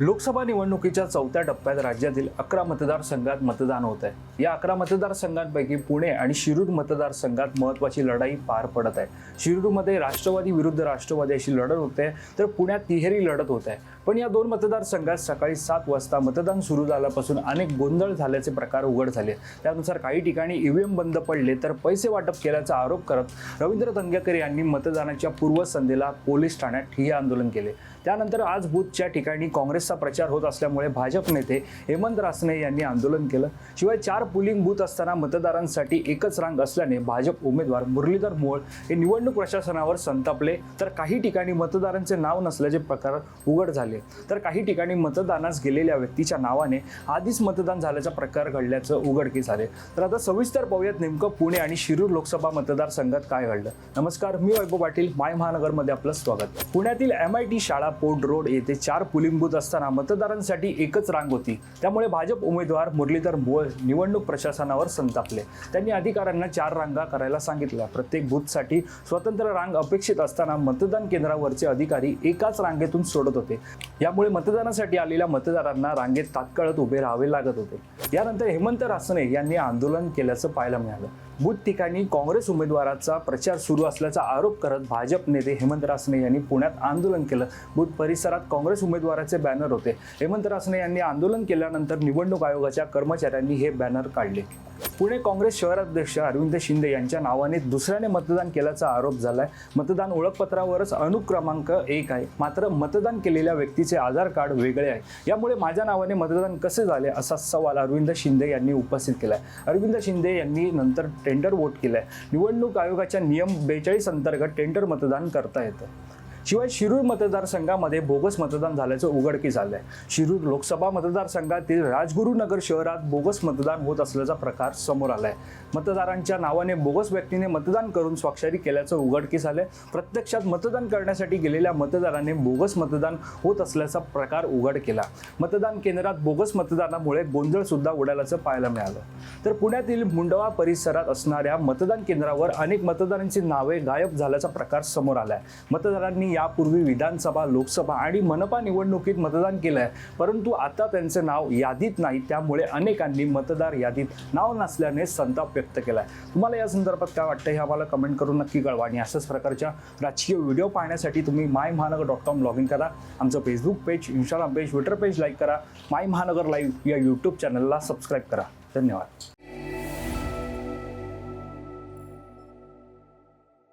लोकसभा निवडणुकीच्या चौथ्या टप्प्यात राज्यातील अकरा मतदारसंघात मतदान होत आहे. या अकरा मतदारसंघांपैकी पुणे आणि शिरूर मतदारसंघात महत्वाची लढाई पार पडत आहे. शिरूरमध्ये राष्ट्रवादी विरुद्ध राष्ट्रवादी अशी लढत होते तर पुण्यात तिहेरी लढत होत आहे. पण या दोन मतदारसंघात सकाळी सात वाजता मतदान सुरू झाल्यापासून अनेक गोंधळ झाल्याचे प्रकार उघड झाले. त्यानुसार काही ठिकाणी ईव्हीएम बंद पडले तर पैसे वाटप केल्याचा आरोप करत रवींद्र दंगेकर यांनी मतदानाच्या पूर्वसंध्येला पोलीस ठाण्यात ठिय्या आंदोलन केले. त्यानंतर आज बुथच्या ठिकाणी काँग्रेस काँग्रेसचा प्रचार होत असल्यामुळे भाजप नेते हेमंत रासने यांनी आंदोलन केलं. शिवाय चार पोलिंग बूथ असताना मतदारांसाठी एकच रांग असल्याने भाजप उमेदवार मुरलीधर मोळ हे निवडणूक प्रशासनावर संतापले. तर काही ठिकाणी मतदारांचे नाव नसल्याचे प्रकार उघड झाले. तर काही ठिकाणी मतदानास गेलेल्या व्यक्तीच्या नावाने आधीच मतदान झाल्याचा प्रकार घडल्याचं उघडकीस आले. तर आता सविस्तर पाहूयात नेमकं पुणे आणि शिरूर लोकसभा मतदारसंघात काय घडलं. नमस्कार मी वैभव पाटील. माय महानगरमध्ये आपलं स्वागत. पुण्यातील एम आय टी शाळा पोर्ट रोड येथे चार पुलिंग बूथ असताना मतदारांसाठी एकच रांग होती. त्यामुळे भाजप उमेदवार मुरलीधर मोळ निवडणूक प्रशासनावर संतापले. त्यांनी अधिकाऱ्यांना चार रांगा करायला सांगितल्या. प्रत्येक बूथसाठी स्वतंत्र रांग अपेक्षित असताना मतदान केंद्रावरचे अधिकारी एकाच रांगेतून सोडत होते. यामुळे मतदानासाठी आलेल्या मतदारांना रांगेत तात्काळत उभे राहावे लागत होते. यानंतर हेमंत रासने यांनी आंदोलन केल्याचं पाहायला मिळालं. बुध ठिकाणी काँग्रेस उमेदवाराचा प्रचार सुरू असल्याचा आरोप करत भाजप नेते हेमंत रासने यांनी पुण्यात आंदोलन केलं. बुध परिसरात काँग्रेस उमेदवाराचे बॅनर होते. हेमंत रासने यांनी आंदोलन केल्यानंतर निवडणूक आयोगाच्या कर्मचाऱ्यांनी हे बॅनर काढले. पुणे काँग्रेस शहराध्यक्ष अरविंद शिंदे यांच्या नावाने दुसऱ्याने मतदान केल्याचा आरोप झालाय. मतदान ओळखपत्रावरच अनुक्रमांक एक आहे. मात्र मतदान केलेल्या व्यक्तीचे आधार कार्ड वेगळे आहे. यामुळे माझ्या नावाने मतदान कसे झाले असा सवाल अरविंद शिंदे यांनी उपस्थित केलाय. अरविंद शिंदे यांनी नंतर टेंडर वोट केलं आहे निवडणूक आयोगाच्या नियम बेचाळीस अंतर्गत टेंडर मतदान करता येतं. शिवाय शिरूर मतदारसंघामध्ये बोगस मतदान झाल्याचं उघडकीस आहे शिरूर लोकसभा मतदारसंघातील राजगुरुनगर शहरात बोगस मतदान होत असल्याचा प्रकार समोर आलाय. मतदारांच्या नावाने बोगस व्यक्तीने मतदान करून स्वाक्षरी केल्याचं उघडकीस आलंय. प्रत्यक्षात मतदान करण्यासाठी गेलेल्या मतदाराने बोगस मतदान होत असल्याचा प्रकार उघड केला. मतदान केंद्रात बोगस मतदानामुळे गोंधळ सुद्धा उडाल्याचं पाहायला मिळालं. तर पुण्यातील मुंडवा परिसरात असणाऱ्या मतदान केंद्रावर अनेक मतदारांची नावे गायब झाल्याचा प्रकार समोर आलाय. मतदारांनी यापूर्वी विधानसभा लोकसभा आणि मनपा निवडणुकीत मतदान केलं आहे परंतु आता त्यांचे नाव यादीत नाही. त्यामुळे अनेकांनी मतदार यादीत नाव नसल्याने संताप व्यक्त केला आहे तुम्हाला या संदर्भात काय वाटतं हे आम्हाला कमेंट करून नक्की कळवा. आणि अशाच प्रकारच्या राजकीय व्हिडिओ पाहण्यासाठी तुम्ही माय महानगर डॉट कॉम लॉग इन करा. आमचं Facebook page Instagram page Twitter page like करा. माय महानगर लाईव्ह या यूट्यूब चॅनलला सबस्क्राईब करा. धन्यवाद.